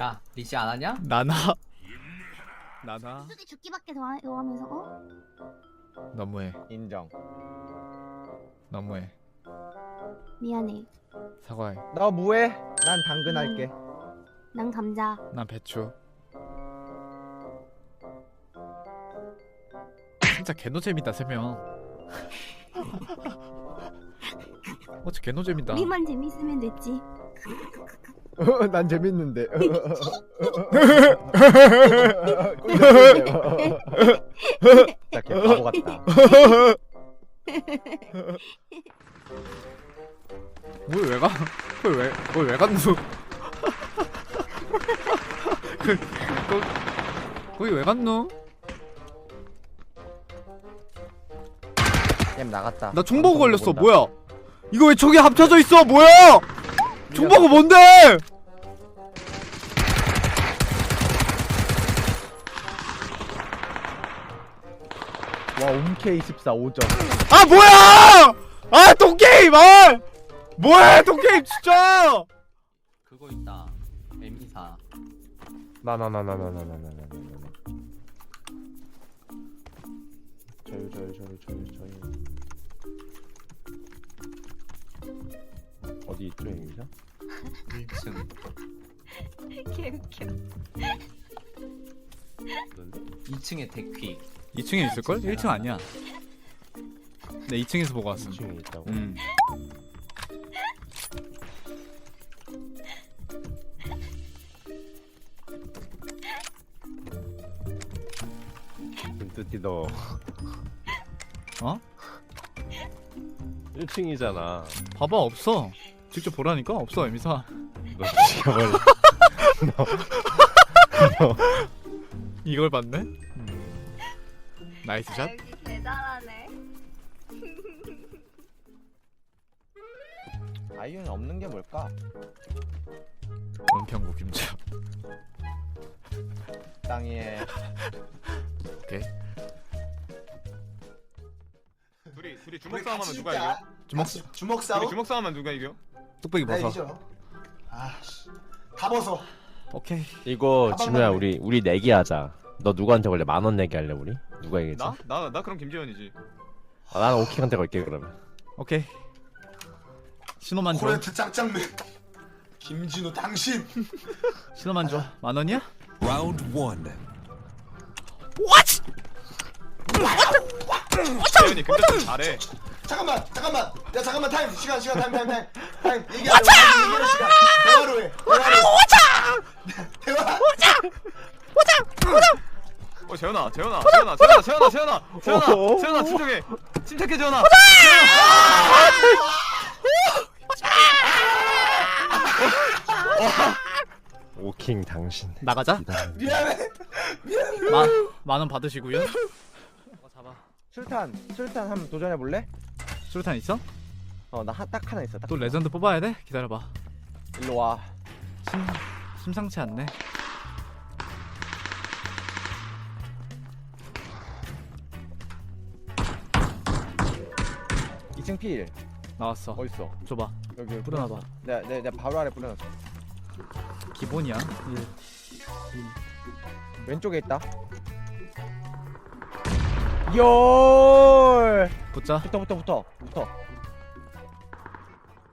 야 리시 안 하냐? 나나 나나 수지 죽기밖에 더 하- 하면서 어? 너무해 인정. 너무해 미안해. 사과해 너 뭐해? 난 당근 할게. 난 감자. 난 배추 진짜 개노잼이다 세 명 어째 개노잼이다 우리만 재밌으면 됐지. 난 재밌는데. 진짜 개 바보 같다. 뭘 왜 가? 그걸 왜, 그걸 왜 갔누? 그, 거, 거기 왜 갔누? 엠 나갔다. 나 총보고 걸렸어. 뭐야? 이거 왜 저기 합쳐져 있어, 뭐야? 총보고 뭔데? 옴케 24 5점. 아, 뭐야! 아, 똥게임, 아! 뭐야, 똥게임, 진짜! 그거 있다 에미사 나나나나나나나나나나. 저요 저요 저요 저요 저요. 어디 있죠 여기서? 1층 개웃겨. 2층에 데퀴 2층에 있을걸? 1층 아니야. 내 2층에서 보고 왔어. 2층에 있다고. 음. 뜬뜨띠 너 어? 1층이잖아 봐봐, 없어. 직접 보라니까? 없어, 에미사. 너 지겨버려 이걸 봤네? 나이스 샷? 대단하네. 아이유는 없는 게 뭘까? 은평구 김자. 땅에 오케이. 둘이 둘이 주먹 싸움하면 누가 이겨? 주먹, 주먹 둘이 싸움? 주먹 싸움하면 누가 이겨? 뚝배기 나 벗어. 이기죠. 아씨, 다 벗어. 오케이. 이거 가방만 진우야 내. 우리 우리 내기 하자 너 누구한테 걸래 만 원 내기 할래 우리? 누가 이기지? 나? 나 나 그럼 김재현이지. 아, 나는 오키한테 걸게 그러면 오케이. 신호만 줘. 코레트 짱짱맨. 김진우 당신. 신호만 줘. 만 원이야? 재현이 근데 좀 잘해. 잠깐만, 잠깐만. 야 잠깐만 타임. 시간, 시간 타임, 타임, 타임. 타임. 얘기하자. 얘기하는 시간. 대화로 해. 대화로. 대화. 어 재현아, 재현아, 재현아, 재현아, 재현아, 재현아, 재현아, 재현아 침착해, 침착해 재현아. 오킹 당신 나가자. 미안해. 마, 만원 받으시고요. 어, 잡아. 술탄 술탄 한번 도전해 볼래? 수류탄 있어? 어나 딱 하나 있어. 딱 또 하나. 레전드 뽑아야 돼? 기다려봐. 일로 와. 심, 심상치 않네. 이층 필. 나왔어. 어디 있어? 줘봐. 여기 뿌려놔봐. 내가 내가 내가 바로 아래 뿌려놨어. 기본이야. 왼쪽에 있다. 열. 붙자. 붙어 붙어 붙어 붙어.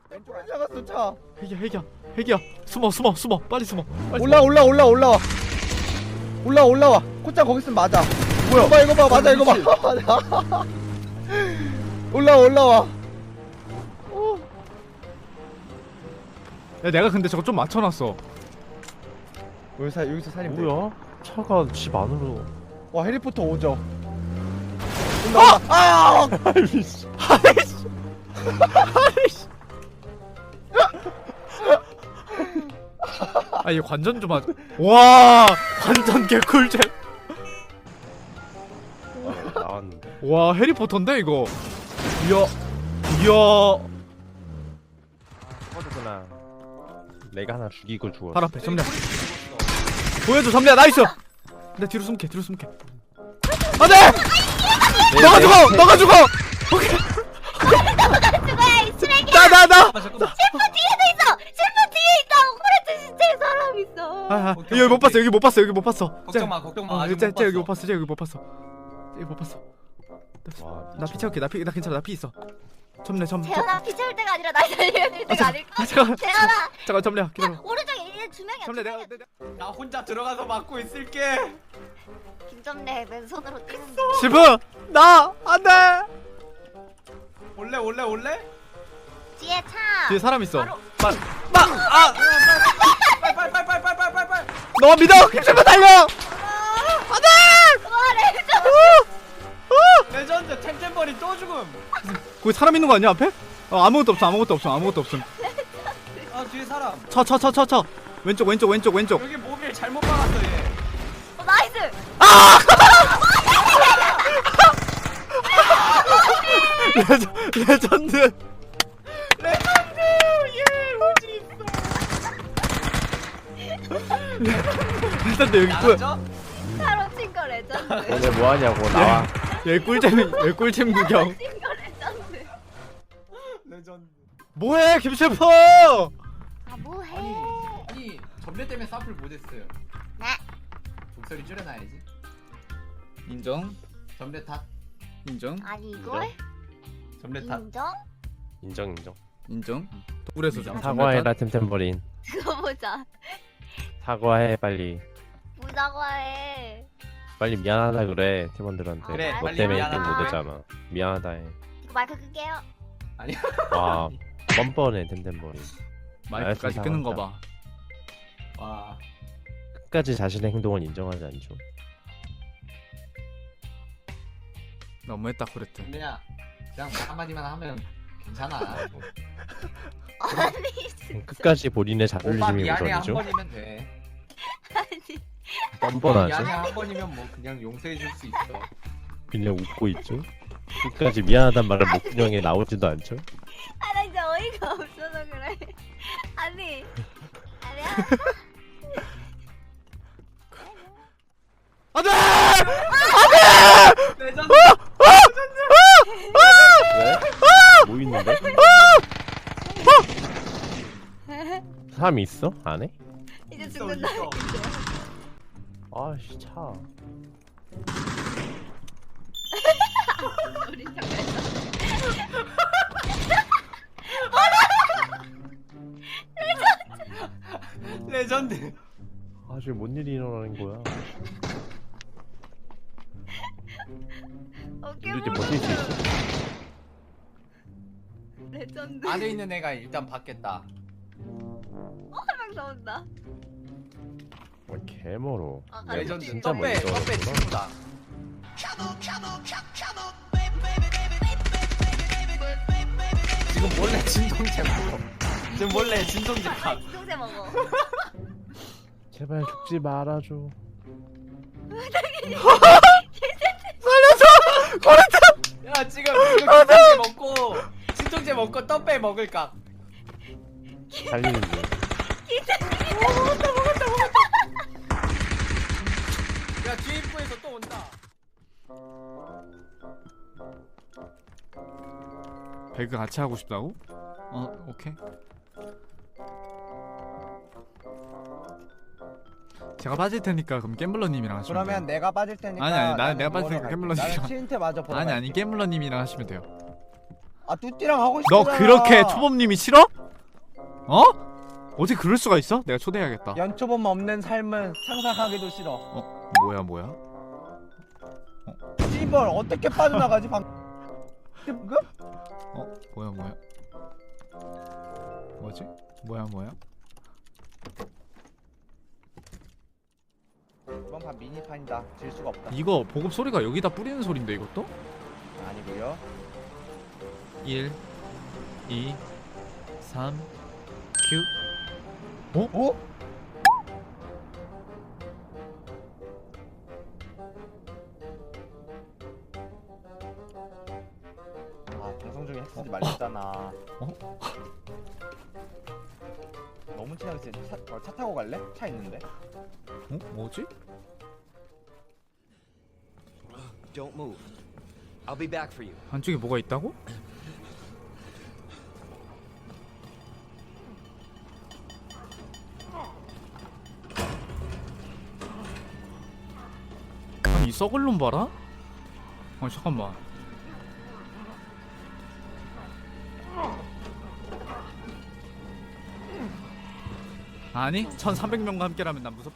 왼쪽 안 잡았어 차. 핵이야, 핵이야, 핵이야. 숨어, 숨어, 숨어. 빨리 숨어. 빨리 올라 올라 올라 올라와. 올라 올라와. 코짱 거기 있으면 맞아. 뭐야? 봐 이거 봐 맞아 이거 봐. 맞아. 올라 올라와. 숨어. 야, 내가 근데 저거 좀 맞춰놨어. 여기서 여기서 살림. 돼. 뭐야? 차가 집 안으로 와 해리포터 오죠. 올라 올라. 아! 아이씨 아, 이거 관전 좀 하자. 와, 관전 개꿀잼. 아, 나왔는데 와, 해리포터인데 이거. 이야 이야 죽었구나. 내가 하나 죽이고 죽었어. 바로 앞에 점령 보여줘 점령 나이스. 내 뒤로 숨게 뒤로 숨게. 안돼! 내- 너가 내 죽어 옆에- 너가 죽어! 죽어야 이. 쓰레기 나 나나! 잠깐만 잠깐만. 뒤에도 있어! 실프 뒤에 있다! 오그레트 진짜 사람 있어. 아, 오케이, 여기 못 오케이, 봤어 오케이. 여기 못 봤어 여기 못 봤어. 걱정 마 걱정 마. 어, 아직 쟤, 못 쟤 여기 못 봤어. 봤어 쟤 여기 못 봤어. 여기 못 봤어 와, 나 피 채울게. 나 피 나 괜찮아. 나 피 있어. 점내 점 점. 재현아 피 채울 때가 아니라 날 아, 때가 잠깐 아닐까? 아, 잠깐 재현아. 잠깐 점령 기다려 오른쪽에 얘두 명이야 점내 두 내가 명이야. 내가 나 혼자 들어가서 막고 있을게. 김점래 맨손으로 뛰는데 지금 나! 안돼! 올래 올래 올래? 뒤에 차. 뒤에 사람 있어. 바로. 막아! 빨빨빨빨빨빨빨빨 너 믿어! 김철만 달려 레전드 템템버리 또 죽음. 거기 사람 있는 거 아니야 앞에? 어 아무것도 없어 아무것도 없어 아무것도 없음. 아 뒤에 사람. 쳐쳐쳐 쳐쳐. 왼쪽 왼쪽 왼쪽 왼쪽. 여기 모빌 잘못 박았어 얘. 어, 나이스! 레전, 레전드. 레전드! 예 오지 레전드 여기 꿀 나갔죠? 차로 친거 레전드. 오늘 뭐 하냐고 나와. 여기 꿀잼 여기 꿀잼 구경. 레전드. 뭐해 김셰프? 아 뭐해? 아니 전례 때문에 사플 못했어요. 네. 목소리 줄여놔야지. 인정? 전례 탓. 인정? 아니 이걸? 전례 탓. 인정? 인정 인정. 인정? 돌에서 좀 사과해라 템템버린. 그거 보자. 사과해 빨리. 보자고 해 빨리 미안하다 그래 팀원들한테. 그래, 너 빨리 때문에 미안하다 1등 그래. 못했잖아. 미안하다 해. 이거 마이크 끌게요 와 뻔뻔해 템템버린. 마이크까지 알았어, 끄는 잡았다. 거봐 와 끝까지 자신의 행동을 인정하지 않죠. 너무했다 코레트 전례야 그냥 말 한마디만 하면 괜찮아 뭐. 아니 진짜 끝까지 본인의 오빠 자존심이 미안해 한 우선이죠. 번이면 돼 아니 뻔뻔하죠. 미안해 한 번이면 뭐 그냥 용서해 줄 수 있어 그냥 웃고 있죠. 끝까지 미안하단 말을 목구멍에 나오지도 않죠. 아 나 진짜 어이가 없어서 그래 아니 아니야 안돼 레전드 왜? 뭐 있는데? 사람 있어? 안에? 이제 있어, 죽는다 있어. 아씨 차. 우리 잠깐 레전드 아 지금 뭔 일이 일어나는 거야? 어깨 우리 이제 버틸 수 있어? 레전드 안에 있는 애가 일단 받겠다 한명 더 온다 어, 개멀어. 아, 야, 레전드 진짜 떡배 멀리 떡배 떨어졌구나. 친구다. 지금 몰래 진동제 먹어. 지금 몰래 진동제 아가 진동제 먹어. 제발 죽지 말아줘. 야 지금 지금 진동제 먹고 진동제 먹고 떡배 먹을까? 살리는 중. 야 배그 같이 하고 싶다고? 어 오케이 제가 빠질 테니까 그럼 갬블러님이랑 하시면 그러면 돼요 내가 빠질 테니까 아니, 아니, 나- 나는 내가 빠질 테니까 나는 씨랑. 치인테 마저 보러 아니 갈게. 아니 갬블러님이랑 하시면 돼요 아 뚜띠랑 하고 너 싶잖아 그렇게 초범님이 싫어? 어? 어떻게 그럴 수가 있어? 내가 초대해야겠다 연초범 없는 삶은 상상하기도 싫어 어? 뭐야 뭐야? 씨벌 어떻게 빠져나가지 방 그? 어? 뭐야 뭐야? 뭐지? 뭐야 뭐야? 이번 판 미니판이다 질 수가 없다 이거 보급 소리가 여기다 뿌리는 소린데 이것도? 아니고요 1 2 3 큐 어? 아 했지 말랬잖아. 어? 너무 친하게 차, 어, 차 타고 갈래? 차 있는데. 어? 뭐지? Don't move. I'll be back for you. 안쪽에 뭐가 있다고? 아니 이 썩을 놈 봐라? 아니 잠깐만 아니 1300명과 함께라면 난 무섭